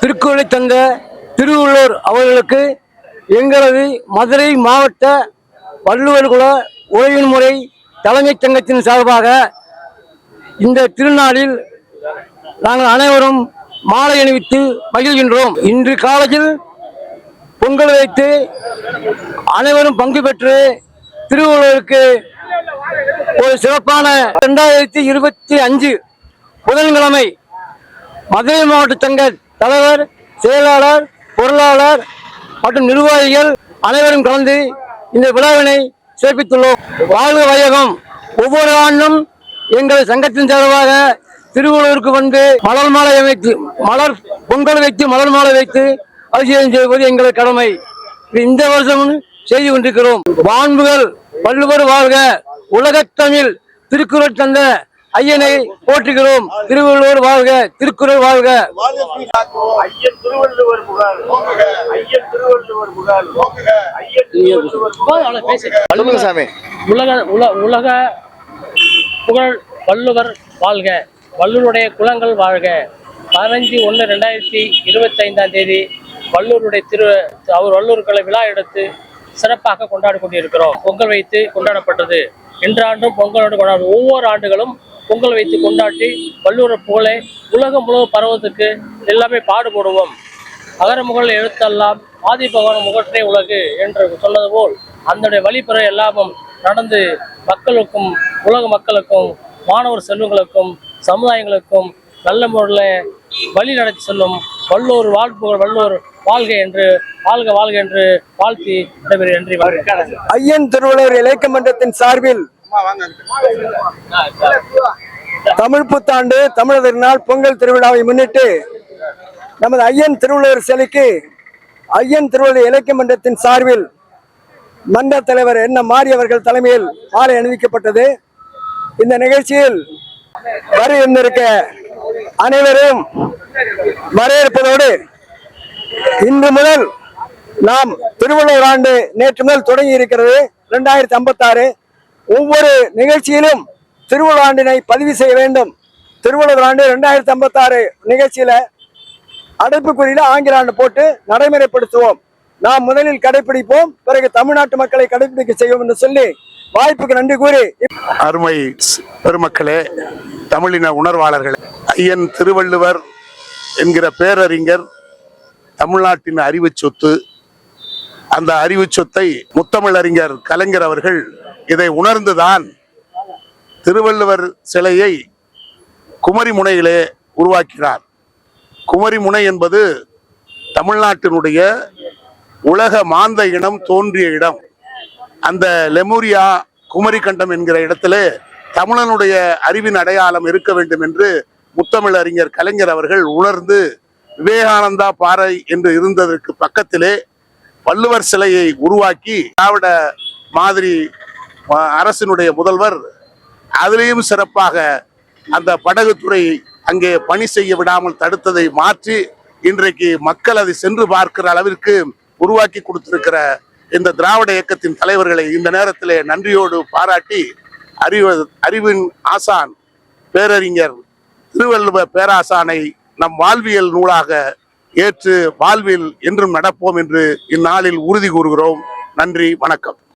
திருக்குறளை தந்த திருவள்ளுவர் அவர்களுக்கு எங்களது மதுரை மாவட்ட வள்ளுவர் குல உறவின் முறை தலைமைச் சங்கத்தின் சார்பாக இந்த திருநாளில் நாங்கள் அனைவரும் மாலை அணிவித்து மகிழ்கின்றோம். இன்று காலையில் பொங்கல் வைத்து அனைவரும் பங்கு பெற்று திருவள்ளுவருக்கு ஒரு சிறப்பான இரண்டாயிரத்தி இருபத்தி அஞ்சு புதன்கிழமை மதுரை மாவட்ட சங்க தலைவர் செயலாளர் பொருளாளர் மற்றும் நிர்வாகிகள் அனைவரும் கலந்து இந்த விழாவினை சிறப்பித்துள்ளோம். வாழ்க வையகம். ஒவ்வொரு ஆண்டும் எங்கள் சங்கத்தின் சார்பாக திருவள்ளூருக்கு வந்து மலர் மாலை அமைத்து மலர் பொங்கல் வைத்து மலர் மாலை வைத்து அபிஷேகம் செய்வது எங்களது கடமை. இந்த வருஷமும் செய்து கொண்டிருக்கிறோம். வான்புகள் வள்ளுவர் வாழ்க உலகத்தமிழ் திருக்குறள் தந்த ஐயனை போற்றுகிறோம். திருவள்ளுவர் வாழ்க திருக்குறள் வாழ்க. ஐயன் திருவள்ளுவர் புகழ். ஐயன் திருவள்ளுவர் புகழ். ஐயன் திருவள்ளுவர் புகழ். சொல்லுங்க சாமி. உலக உல உலக புகழ் வள்ளுவர் வாழ்க. வள்ளுவருடைய குலங்கள் வாழ்க. பதினஞ்சு ஒன்று ரெண்டாயிரத்தி இருபத்தைந்தாம் தேதி வள்ளூருடைய திரு அவர் வள்ளூர்களை விழா எடுத்து சிறப்பாக கொண்டாடி கொண்டிருக்கிறோம். பொங்கல் வைத்து கொண்டாடப்பட்டது. இன்றாண்டும் பொங்கலோடு கொண்டாடு ஒவ்வொரு ஆண்டுகளும் பொங்கல் வைத்து கொண்டாட்டி வள்ளுவர் போல உலகம் முழுவதும் பரவத்துக்கு எல்லாமே பாடுபடுவோம். அகரமுகல் எழுத்தெல்லாம் ஆதி பகவான் முகற்றே உலகு என்று சொன்னது போல் அந்த வழிபெற எல்லாமும் நடந்து மக்களுக்கும் உலக மக்களுக்கும் மாணவர் செல்வங்களுக்கும் சமுதாயங்களுக்கும் நல்ல முறையில் வழி நடத்தி செல்லும் வல்லூர் வாழ்ப்புகள் வல்லூர் வாழ்க என்று வாழ்க வாழ்க என்று வாழ்த்தி விடைபெறுகிறேன். நன்றி ஐயன் திருவள்ளுவர் இலக்கிய மன்றத்தின் சார்பில் தமிழ் புத்தாண்டு தமிழர் நாள் பொங்கல் திருவிழாவை முன்னிட்டு நமது ஐயன் திருவள்ளுவர் சிலைக்கு ஐயன் திருவள்ளுவர் இலக்கிய மன்றத்தின் சார்பில் மன்ற தலைவர் என்ன மாறி அவர்கள் தலைமையில் மாலை அணிவிக்கப்பட்டது. இந்த நிகழ்ச்சியில் வர இருந்திருக்க அனைவரும் வரவேற்பதோடு இன்று முதல் நாம் திருவள்ளுவர் ஆண்டு நேற்று முதல் தொடங்கி இருக்கிறது இரண்டாயிரத்தி ஐம்பத்தாறு ஒவ்வொரு நிகழ்ச்சியிலும் திருவிழாண்டினை பதிவு செய்ய வேண்டும். திருவள்ளுவர் ஆண்டு ரெண்டாயிரத்தி ஐம்பத்தாறு நிகழ்ச்சியில அடைப்புக்குறியில ஆங்கில ஆண்டு போட்டு நடைமுறைப்படுத்துவோம். நாம் முதலில் கடைபிடிப்போம் பிறகு தமிழ்நாட்டு மக்களை கடைபிடிக்க செய்வோம் என்று சொல்லி வாய்ப்புக்கு நன்றி கூறி அருமை பெருமக்களே தமிழின உணர்வாளர்களே ஐயன் திருவள்ளுவர் என்கிற பேரறிஞர் தமிழ்நாட்டின் அறிவு சொத்து அந்த அறிவு சொத்தை முத்தமிழறிஞர் கலைஞர் அவர்கள் இதை உணர்ந்துதான் திருவள்ளுவர் சிலையை குமரிமுனையிலே உருவாக்கினார். குமரிமுனை என்பது தமிழ்நாட்டினுடைய உலக மாந்த இனம் தோன்றிய இடம். அந்த லெமூரியா குமரிக்கண்டம் என்கிற இடத்திலே தமிழனுடைய அறிவின் அடையாளம் இருக்க வேண்டும் என்று முத்தமிழ் அறிஞர் கலைஞர் அவர்கள் உணர்ந்து விவேகானந்தா பாறை என்று இருந்ததற்கு பக்கத்திலே வள்ளுவர் சிலையை உருவாக்கி திராவிட மாதிரி அரசினுடைய முதல்வர் அதிலேயும் சிறப்பாக அந்த படகுத்துறை அங்கே பணி செய்ய விடாமல் தடுத்ததை மாற்றி இன்றைக்கு மக்கள் அதை சென்று பார்க்கிற அளவிற்கு உருவாக்கி கொடுத்திருக்கிற இந்த திராவிட இயக்கத்தின் தலைவர்களை இந்த நேரத்திலே நன்றியோடு பாராட்டி அறிவு அறிவின் ஆசான் பேரறிஞர் திருவள்ளுவ பேராசானை நம் வாழ்வியல் நூலாக ஏற்று வாழ்வில் என்றும் நடப்போம் என்று இந்நாளில் உறுதி கூறுகிறோம். நன்றி வணக்கம்.